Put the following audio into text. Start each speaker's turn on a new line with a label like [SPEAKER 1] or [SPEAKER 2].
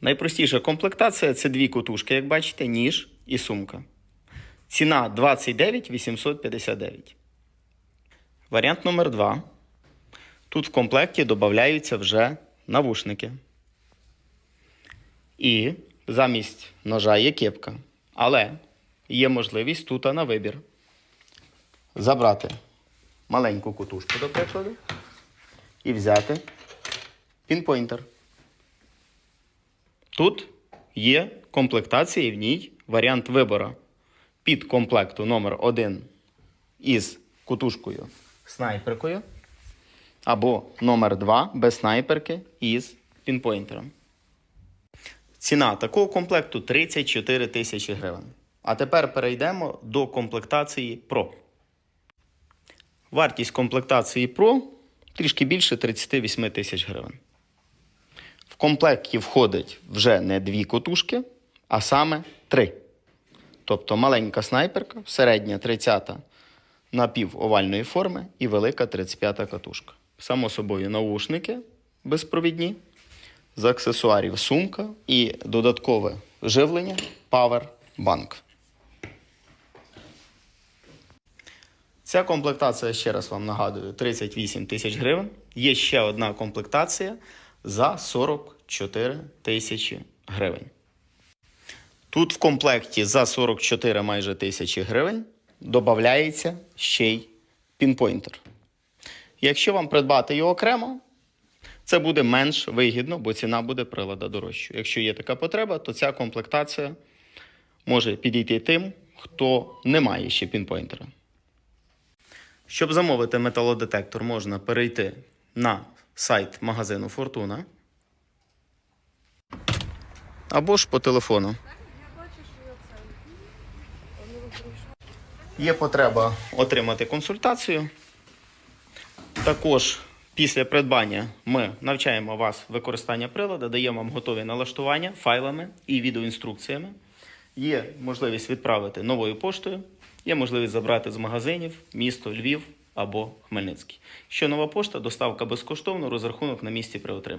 [SPEAKER 1] Найпростіша комплектація це дві котушки, як бачите, ніж і сумка. Ціна 29 859. Варіант номер 2. Тут в комплекті додаються вже навушники. І замість ножа є кепка. Але є можливість тут на вибір. Забрати маленьку кутушку, до прикладу, і взяти пінпойнтер. Тут є комплектація і в ній варіант вибору під комплекту номер 1 із кутушкою снайперкою. Або номер 2 без снайперки із пінпойнтером. Ціна такого комплекту 34 тисячі гривень. А тепер перейдемо до комплектації Pro. Вартість комплектації Pro трішки більше 38 тисяч гривень. Комплекті входить вже не дві котушки, а саме три. Тобто маленька снайперка, середня 30 напівовальної форми і велика 35-та катушка. Само собою наушники безпровідні, з аксесуарів сумка і додаткове живлення Powerbank. Ця комплектація, ще раз вам нагадую, 38 тисяч гривень. Є ще одна комплектація за 44 тисячі гривень. Тут в комплекті за 44 майже тисячі гривень додається ще й пінпойнтер. Якщо вам придбати його окремо, це буде менш вигідно, бо ціна буде прилада дорожчою. Якщо є така потреба, то ця комплектація може підійти тим, хто не має ще пінпойнтера. Щоб замовити металодетектор, можна перейти на сайт магазину Фортуна або ж по телефону. Є потреба отримати консультацію. Також після придбання ми навчаємо вас використання прилада, даємо вам готові налаштування файлами і відеоінструкціями. Є можливість відправити новою поштою, є можливість забрати з магазинів місто Львів або Хмельницький. Що нова пошта, доставка безкоштовно, розрахунок на місці при отриманні.